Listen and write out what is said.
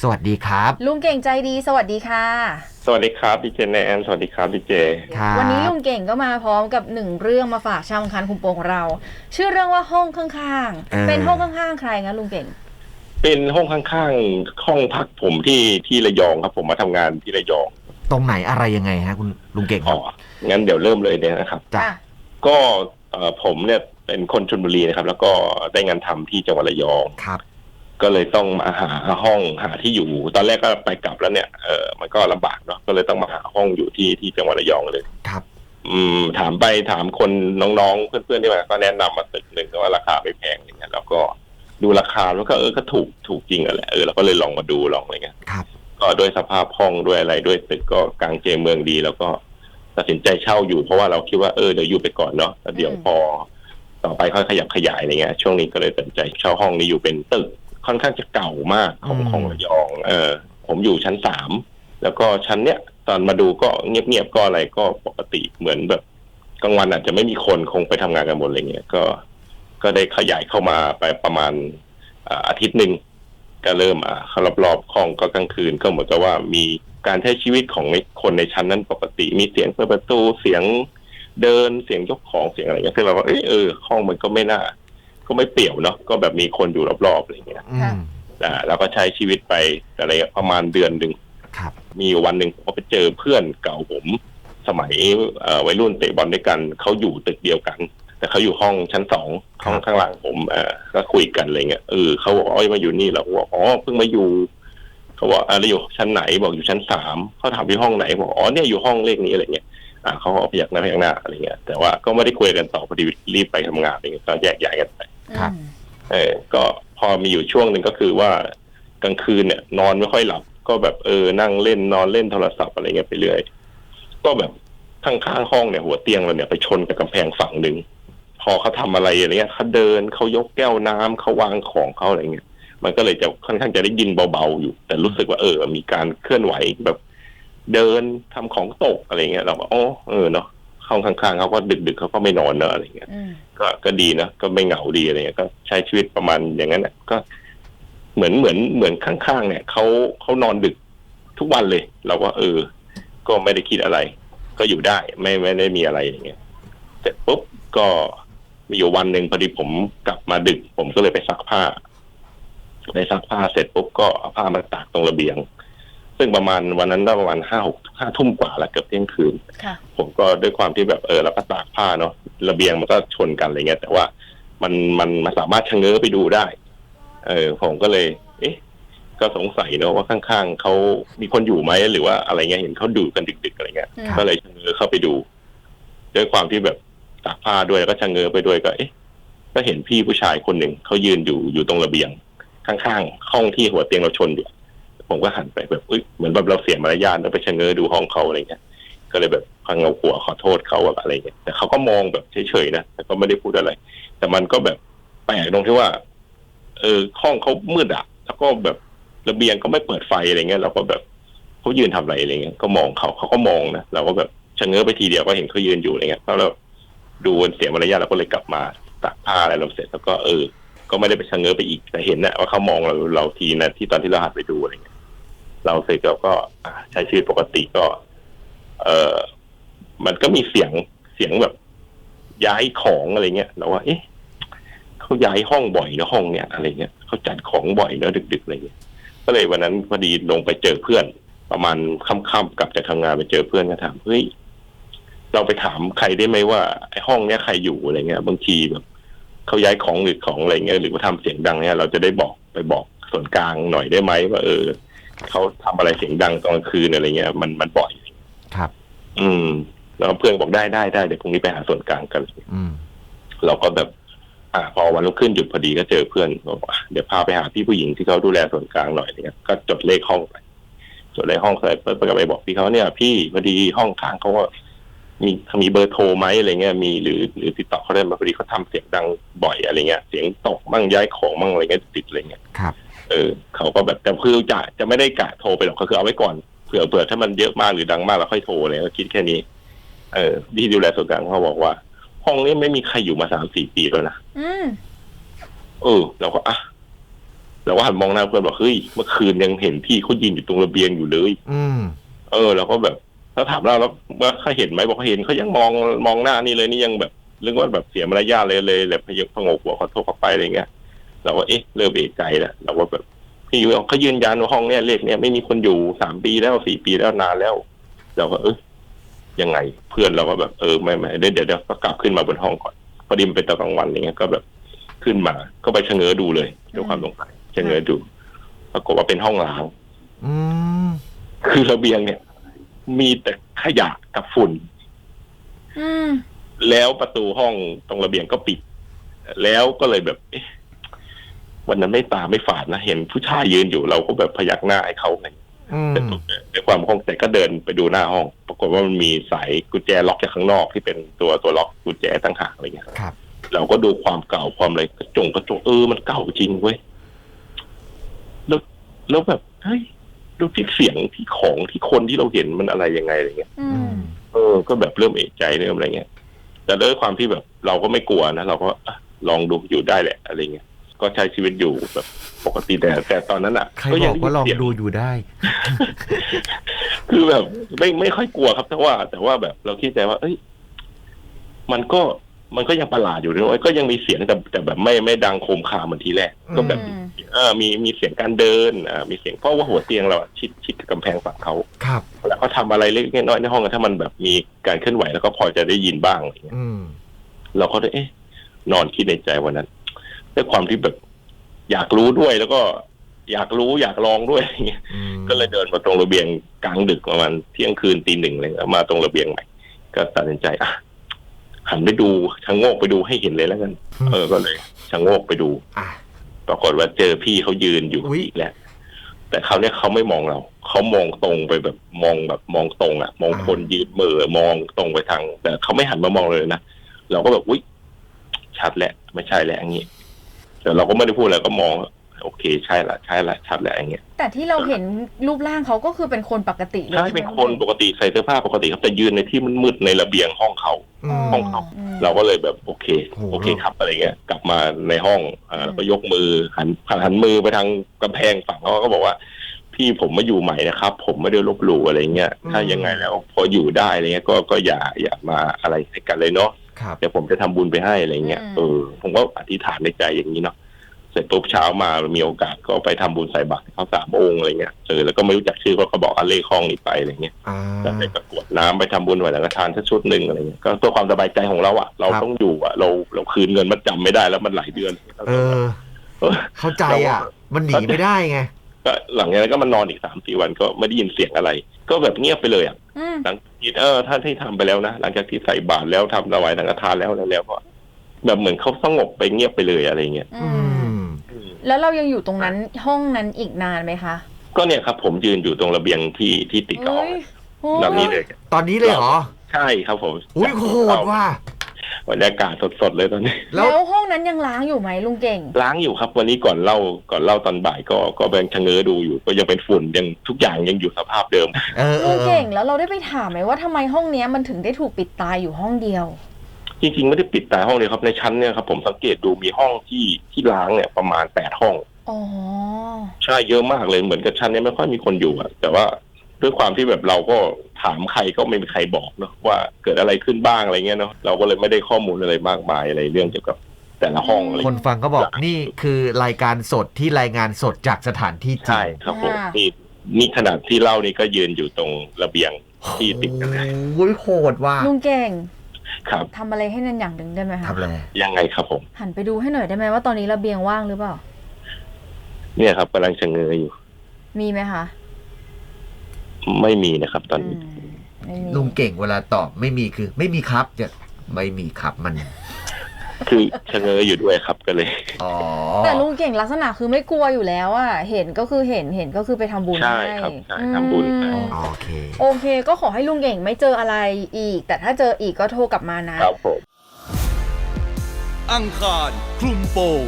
สวัสดีครับ ลุงเก่งใจดี สวัสดีค่ะ สวัสดีครับดีเจแนนสวัสดีครับดีเจ ครับวันนี้ลุงเก่งก็มาพร้อมกับหนึ่งเรื่องมาฝากชาวอังคันคุมโปงของเรา ชื่อเรื่องว่าห้องข้างเออ ๆ เป็นห้องข้างๆ ใครงั้นลุงเก่ง เป็นห้องข้างๆห้องพักผมที่ที่ระยองครับ ผมมาทำงานที่ระยองตรงไหนอะไรยังไงฮะคุณลุงเก่งคอ๋รัอบงั้นเดี๋ยวเริ่มเลยเนี่ยนะครับ จ้ะค่ะก็เอ่อผมเนี่ยเป็นคนชลบุรีนะครับ แล้วก็ได้งานทำที่จังหวัดระยอง ครับ ก็เลยต้องมาหาห้องหาที่อยู่ ตอนแรกก็ไปกลับแล้วเนี่ยเออมันก็ลำบากเนาะก็เลยต้องมาหาห้องอยู่ที่ที่จังหวัดระยองเลย ครับ อืม ถามไปถามคนน้องๆเพื่อนๆที่มาก็แนะนำมาตึกหนึ่งก็ว่าราคาไม่แพงอย่างเงี้ยแล้วก็ดูราคาแล้วก็เออก็ถูกถูกจริงอะแหละเออเราก็เลยลองมาดูลองอะไรเงี้ยครับ ก็ด้วยสภาพห้องด้วยอะไรด้วยตึกก็กลางเจเมืองดี แล้วก็ตัดสินใจเช่าอยู่เพราะว่าเราคิดว่าเออเดี๋ยวอยู่ไปก่อนเนาะแล้วเดี๋ยวอืม พอ ต่อไปค่อยขยับขยายอะไรเงี้ยช่วงนี้ก็เลยตัดสินใจเช่าห้องนี้อยู่เป็นตึก ค่อนข้างจะเก่ามากของอืม ของระยอง เออ ผมอยู่ชั้นสามแล้วก็ชั้นเนี้ยตอนมาดูก็เงียบๆก็อะไรก็ปกติเหมือนแบบกลางวันอาจจะไม่มีคนคงไปทำงานกันหมดอะไรเงี้ยก็ ก็ได้ขยายเข้ามาไปประมาณอ่าอาทิตย์หนึ่งก็เริ่มอ่ารอบๆห้องก็กลางคืนก็เหมือนกับว่ามีการใช้ชีวิตของในคนในชั้นนั้นปกติ มีเสียงเปิดประตูเสียงเดินเสียงยกของเสียงอะไรเงี้ยคือเราว่าเอยเออห้องมันก็ไม่น่า ก็ไม่เปลี่ยวเนาะก็แบบมีคนอยู่รอบๆอะไรเงี้ยอืมอ่าเราก็ใช้ชีวิตไปอะไรเงี้ยประมาณเดือนหนึ่งครับมีอยู่วันหนึ่งผมก็ไปเจอเพื่อนเก่าผมสมัยเอ่อวัยรุ่นเตะบอลด้วยกันเขาอยู่ตึกเดียวกัน แต่เขาอยู่ห้องชั้นสองห้องข้างหลังผมเออก็คุยกันอะไรเงี้ยเออเขาบอกอ๋อมาอยู่นี่เราก็บอกอ๋อเพิ่งมาอยู่เขาบอกอะไรอยู่ชั้นไหนบอกอยู่ชั้นสามเขาถามอยู่ห้องไหนบอกอ๋อเนี่ยอยู่ห้องเลขนี้อะไรเงี้ยอ่าเขาก็พยักหน้าพยักหน้าอะไรเงี้ยแต่ว่าก็ไม่ได้คุยกันต่อพอดีรีบไปทำงานอะไรเงี้ยก็แยกย้ายกันไป ครับเออก็พอมีอยู่ช่วงหนึ่งก็คือว่ากลางคืนเนี่ย นอนไม่ค่อยหลับ ก็แบบเออนั่งเล่นนอนเล่นโทรศัพท์อะไรเงี้ยไปเรื่อย ก็แบบข้างๆห้องเนี่ย หัวเตียงเราเนี่ยไปชนกับกำแพงฝั่งหนึ่งพอเขาทำอะไรอะไรเงี้ยเขาเดินเขายกแก้วน้ำเขาวางของเขาอะไรเงี้ยมันก็เลยจะค่อนข้างจะได้ยินเบาๆอยู่ แต่รู้สึกว่าเออ มีการเคลื่อนไหวแบบ เดินทำของตกอะไรเงี้ยเราก็อ๋อเออเนาะ ห้องข้างๆเขาก็ดึกๆเขาก็ไม่นอนเนอะอะไรเงี้ยอืมก็ก็ดีนะก็ไม่เหงาดีอะไรเงี้ยก็ใช้ชีวิตประมาณอย่างนั้นน่ะก็ เหมือนเหมือนเหมือนข้างๆเนี่ยเขาเขานอนดึกทุกวันเลย เราก็เออ ก็ไม่ได้คิดอะไร ก็อยู่ได้ไม่ไม่ได้มีอะไรอย่างเงี้ยเสร็จปุ๊บก็มีอยู่วันหนึ่งพอดีผมกลับมาดึก ผมก็เลยไปซักผ้าไปซักผ้าเสร็จปุ๊บก็เอาผ้ามาตากตรงระเบียง ซึ่งประมาณวันนั้นก็ประมาณห้าหกห้าทุ่มกว่าละเกือบเที่ยงคืน ค่ะ ผมก็ด้วยความที่แบบเออเราก็ตากผ้าเนาะระเบียงมันก็ชนกันอะไรเงี้ยแต่ว่ามันมันมันสามารถชะเง้อไปดูได้ เออ ผมก็เลย เอ๊ะ ก็สงสัยเนาะว่าข้างๆเขามีคนอยู่ไหมหรือว่าอะไรเงี้ยเห็นเขาดูกันดึกๆอะไรเงี้ยอืมก็เลยชะเง้อเข้าไปดู ด้วยความที่แบบตากผ้าด้วยแล้วก็ชะเง้อไปด้วยก็เอ๊ะ ก็เห็นพี่ผู้ชายคนหนึ่งเขายืนอยู่อยู่ตรงระเบียง ข้างๆห้องที่หัวเตียงเราชนอยู่ ผมก็หันไปแบบเอ้ยเหมือนแบบเราเสียมารยาทแล้วไปชะเง้อดูห้องเขาอะไรเงี้ย ก็เลยแบบพังเอาหัวขอโทษเขาแบบอะไรเงี้ยแต่เขาก็มองแบบเฉยๆนะแต่ก็ไม่ได้พูดอะไร แต่มันก็แบบแปลกตรงที่ว่า เออห้องเขามืดอะแล้วก็แบบระเบียงก็ไม่เปิดไฟอะไรเงี้ยเราก็แบบเขายืนทำอะไรอะไรเงี้ยก็มองเขาเขาก็มองนะเราก็แบบชะเง้อไปทีเดียวก็เห็นเขายืนอยู่อะไรเงี้ยแล้วเราดูเสียมารยาทเราก็เลยกลับมาตากผ้าอะไรเราเสร็จแล้วก็เออ ก็ไม่ได้ไปชะเง้อไปอีกแต่เห็นนะว่าเขามองเราเราทีนะที่ตอนที่เราหันไปดูอะไรเงี้ย เราเสร็จเราก็ใช้ชีวิตปกติก็ เออมันก็มีเสียงเสียงแบบ ย้ายของอะไรเงี้ยเราว่า เอ๊ะเขาย้ายห้องบ่อยนะห้องเนี้ยอะไรเงี้ยเขาจัดของบ่อยเนอะดึกๆอะไรเงี้ยก็เลยวันนั้นพอดีลงไปเจอเพื่อน ประมาณค่ำๆกลับจากทำงานไปเจอเพื่อนก็ถามเฮ้ยเราไปถามใครได้ไหมว่าไอ้ห้องเนี้ยใครอยู่อะไรเงี้ย บางทีแบบเขาย้ายของหรือของอะไรเงี้ยหรือว่าทำเสียงดังเนี่ยเราจะได้บอกไปบอกส่วนกลางหน่อยได้ไหมว่าเออ เขาทำอะไรเสียงดังตอนกลางคืนอะไรเงี้ยมันมันบ่อยครับ อืม แล้วเพื่อนบอกได้ได้ได้เดี๋ยวพรุ่งนี้ไปหาส่วนกลางกันอืมเราก็แบบ อ่า พอวันรุ่งขึ้นหยุดพอดีก็เจอเพื่อนบอกว่าเดี๋ยวพาไปหาพี่ผู้หญิงที่เขาดูแลส่วนกลางหน่อยอะไรเนี่ยก็จดเลขห้องไปจดเลขห้องเสร็จปุ๊บก็ไปบอกพี่เขาเนี่ย พี่พอดีห้องข้างเขาว่ามีมีเบอร์โทรไหมอะไรเงี้ยมีหรือหรือติดต่อเขาได้ไหมาพอดีเขาทำเสียงดังบ่อยอะไรเงี้ย เสียงตกมั่งย้ายของมั่งอะไรเงี้ยติดอะไรเงี้ยครับ เออเขาก็แบบแต่คือจะจะไม่ได้กะโทรไปหรอกก็คือเอาไว้ก่อนเผื่อเผื่อถ้ามันเยอะมากหรือดังมากเราค่อยโทรเลยก็คิดแค่นี้ เออที่ดูแลส่วนกลางเขาบอกว่า ห้องนี้ไม่มีใครอยู่มาสามสี่ปีแล้วนะอืมเออเราก็อะเราก็หันมองหน้าเพื่อนบอกเฮ้ยเมื่อคืนยังเห็นพี่เขายืนอยู่ตรงระเบียงอยู่เลย อืม เออเราก็แบบถ้าถามเราแล้วว่าเขาเห็นไหมบอกเขาเห็นเขายังมองมองหน้านี่เลยนี่ยังแบบเรื่องว่าแบบเสียมารยาทเลยเลยแบบพยพงกหัวขอโทษเขาไปอะไรเงี้ย เราก็เอ๊ะเริ่มเอะใจแล้วเราก็แบบพี่อยู่เขายืนยันว่าห้องเนี้ยเลขเนี้ยไม่มีคนอยู่สามปีแล้วสี่ปีแล้วนานแล้วเราก็เออยังไง เพื่อนเราก็แบบเออไม่ไม่เดี๋ยวเดี๋ยวเดี๋ยวก็กลับขึ้นมาบนห้องก่อนพอดีมันเป็นตอนกลางวันอะไรเงี้ยก็แบบขึ้นมาก็ไปชะเง้อดูเลยด้วยความสงสัยชะเง้อดูปรากฏว่าเป็นห้องล้างอืมคือระเบียงเนี่ย มีแต่ขยะกับฝุ่นอืมแล้วประตูห้องตรงระเบียงก็ปิด แล้วก็เลยแบบเอ๊ะ วันนั้นไม่ตาไม่ฝาดนะเห็นผู้ชายยืนอยู่เราก็แบบพยักหน้าให้เขาไงอืมแต่ในความห้องแต่ก็เดินไปดูหน้าห้อง ปรากฏว่ามันมีสายกุญแจล็อกจากข้างนอกที่เป็นตัวตัวล็อกกุญแจตั้งหากอะไรเงี้ยครับ เราก็ดูความเก่าความอะไรกระจงกระจกเออมันเก่าจริงเว้ยแล้วแล้วแบบเฮ้ยดูที่เสียงที่ของที่คนที่เราเห็นมันอะไรยังไงอะไรเงี้ยอือืมมเออ ก็แบบเริ่มเอะใจเริ่มอะไรเงี้ยแต่ด้วยความที่แบบ เราก็ไม่กลัวนะเราก็อะลองดูอยู่ได้แหละอะไรเงี้ย ก็ใช้ชีวิตอยู่แบบปกติแต่แต่ตอนนั้นอะใครก็บยัอกว่าลองไยินเสียดูอยู่ได้ คือแบบไม่ไม่ค่อยกลัวครับแต่ว่า แต่ว่าแบบเราคิดใจว่า เอ้ย มันก็มันก็ยังประหลาดอยู่ด้วยก็ยังมีเสียงแต่แต่แบบไม่ไม่ดังโคมคามเหมือนทีแรกก็แบบ อืมเออมีมีเสียงการเดินอ่ามีเสียงเพราะว่าหัวเตียงเราอะชิดชิดกับกำแพงฝั่งเขาครับ แล้วเขาทำอะไรเล็กๆน้อยๆในห้องอะถ้ามันแบบมีการเคลื่อนไหวแล้วก็พอจะได้ยินบ้างอะไรเงี้ยอืม เราก็ได้เอ๊ะนอนคิดในใจวันนั้น ด้วยความที่แบบอยากรู้ด้วยแล้วก็อยากรู้อยากลองด้วยอย่างเงี้ย อืมก็เลยเดินมาตรงระเบียงกลางดึกประมาณเที่ยงคืนตีหนึ่งเลยมาตรงระเบียงใหม่ ก็ตัดสินใจอะหันไปดูชะโงกไปดูให้เห็นเลยแล้วกัน เออก็เลยชะโงกไปดู อะ ปรากฏว่าเจอพี่เขายืนอยู่อุ๊ย อีกแล้วแต่เขาวเนี่ยเขาไม่มองเรา เขามองตรงไปแบบมองแบบมองตรงอะ มองคนยืนเหมือมองตรงไปทาง แต่เขาไม่หันมามองเลยนะเราก็แบบอุ๊ยชัดแหละ ไม่ใช่แล้วอย่างงี้ แต่เราก็ไม่ได้พูดอะไรก็มอง โอเคใช่ละใช่ละชัดแล้วอย่างเงี้ยแต่ที่เราเห็นรูปร่างเขาก็คือเป็นคนปกติเลยใช่เป็นคนปกติใส่เสื้อผ้าปกติครับแต่ยืนในที่มืดๆในระเบียงห้องเขา อืม ห้องเขาม เราก็เลยแบบโอเค โอ้โห โอเคครับอะไรเงี้ย กลับมาในห้องอ่าแล้วก็ยกมือหันหันมือไปทางกำแพงฝั่งเขาก็บอกว่า พี่ผมมาอยู่ใหม่นะครับ ผมไม่ได้ลบหลู่อะไรเงี้ย ถ้ายังไงแล้วพออยู่ได้อะไรเงี้ยก็ก็อย่าอย่ามาอะไรให้กันเลยเนาะ ครับเดี๋ยวผมจะทำบุญไปให้อะไรเงี้ยเออผมก็อธิษฐานในใจอย่างนี้เนาะเสร็จปุ๊บเช้ามามีโอกาสก็ไปทำบุญใส่บาตรให้เขาสามองค์อะไรเงี้ยเออแล้วก็ไม่รู้จักชื่อเขาก็บอกอาเลขห้องนี้ไปอะไรเงี้ยอ่าก็ไปประกวดน้ำไปทำบุญไหวสังฆทานสักชุดหนึ่งอะไรเงี้ยก็ตัวความสบายใจของเราอะเราครับต้องอยู่อะเราเราคืนเงินมัดจำไม่ได้แล้วมันหลายเดือนเออเออเข้าใจอะ มันหนีไม่ได้ไงก็หลังจากนั้นก็มานอนอีกสามสี่วันก็ไม่ได้ยินเสียงอะไร ก็แบบเงียบไปเลยอะอืมหลังจากที่เออท่านที่ทำไปแล้วนะหลังจากที่ใส่บาตรแล้วทำถวายสังฆทานแล้วแล้วแล้วก็แบบเหมือนเขาสงบไปเงียบไปเลยอะไรเงี้ยอือืมมแล้วเรายังอยู่ตรงนั้นห้องนั้นอีกนานไหมคะก็เนี่ยครับ ผมยืนอยู่ตรงระเบียงที่ที่ติดกับห้องเฮ้ยโอ้ยแบบนี้เลย ตอนนี้เลยเหรอ ใช่ครับผมอุ้ยโหดว่ะ บรรยากาศสดๆเลยตอนนี้แล้วแล้วห้องนั้นยังล้างอยู่ไหมลุงเก่ง ล้างอยู่ครับ วันนี้ก่อนเล่าก่อนเล่าตอนบ่ายก็ก็แบงชะเง้อดูอยู่ ก็ยังเป็นฝุ่นยังทุกอย่างยังอยู่สภาพเดิมเออเอลุองเออเก่งแล้วเราได้ไปถามไหมว่าทำไมห้องเนี้ยมันถึงได้ถูกปิดตายอยู่ห้องเดียว จริงๆไม่ได้ปิดแต่ห้องเลยครับในชั้นเนี่ยครับผมสังเกตดูมีห้องที่ที่ล้างเนี่ยประมาณแปดห้องอ๋อใช่เยอะมากเลยเหมือนกับชั้นเนี้ไม่ค่อยมีคนอยู่อะแต่ว่า ด้วยความที่แบบเราก็ถามใครก็ไม่มีใครบอกเนาะว่าเกิดอะไรขึ้นบ้างอะไรเงี้ยเนาะเราก็เลยไม่ได้ข้อมูลอะไรมากมายอะไรเรื่องเกี่ยวกับแต่ละห้องอะไรคนฟังก็บอกนี่คือรายการสดที่รายงานสดจากสถานที่จริงใช่ครับผมนี่นี่ขนาดที่เล่านี่ก็ยืนอยู่ตรงระเบียงที่ติดกันเลยโอ้ยโหดว่ะลุงเก่งครับทำอะไรให้นันอย่างหนึ่งได้ไหมคะทำอะไรยังไงครับผม หันไปดูให้หน่อยได้ไหมว่าตอนนี้ระเบียงว่างหรือเปล่า เนี่ยครับกำลังชะเง้ออยู่ มีไหมคะ ไม่มีนะครับตอนอืนี้มไม่มีลุงเก่งเวลาตอบไม่มีคือ ไม่มีครับจะไม่มีครับมัน คือชะเง้ออยู่ด้วยครับก็เลย อ๋อแต่ลุงเก่งลักษณะคือไม่กลัวอยู่แล้วอะเห็นก็คือเห็นเห็นก็คือไปทำบุญใช่ให้ครับใช่ทำบุญ อืมโอเค โอเค ก็ขอให้ลุงเก่งไม่เจออะไรอีก แต่ถ้าเจออีกก็โทรกลับมานะ ครับผม อังคารคลุมโปง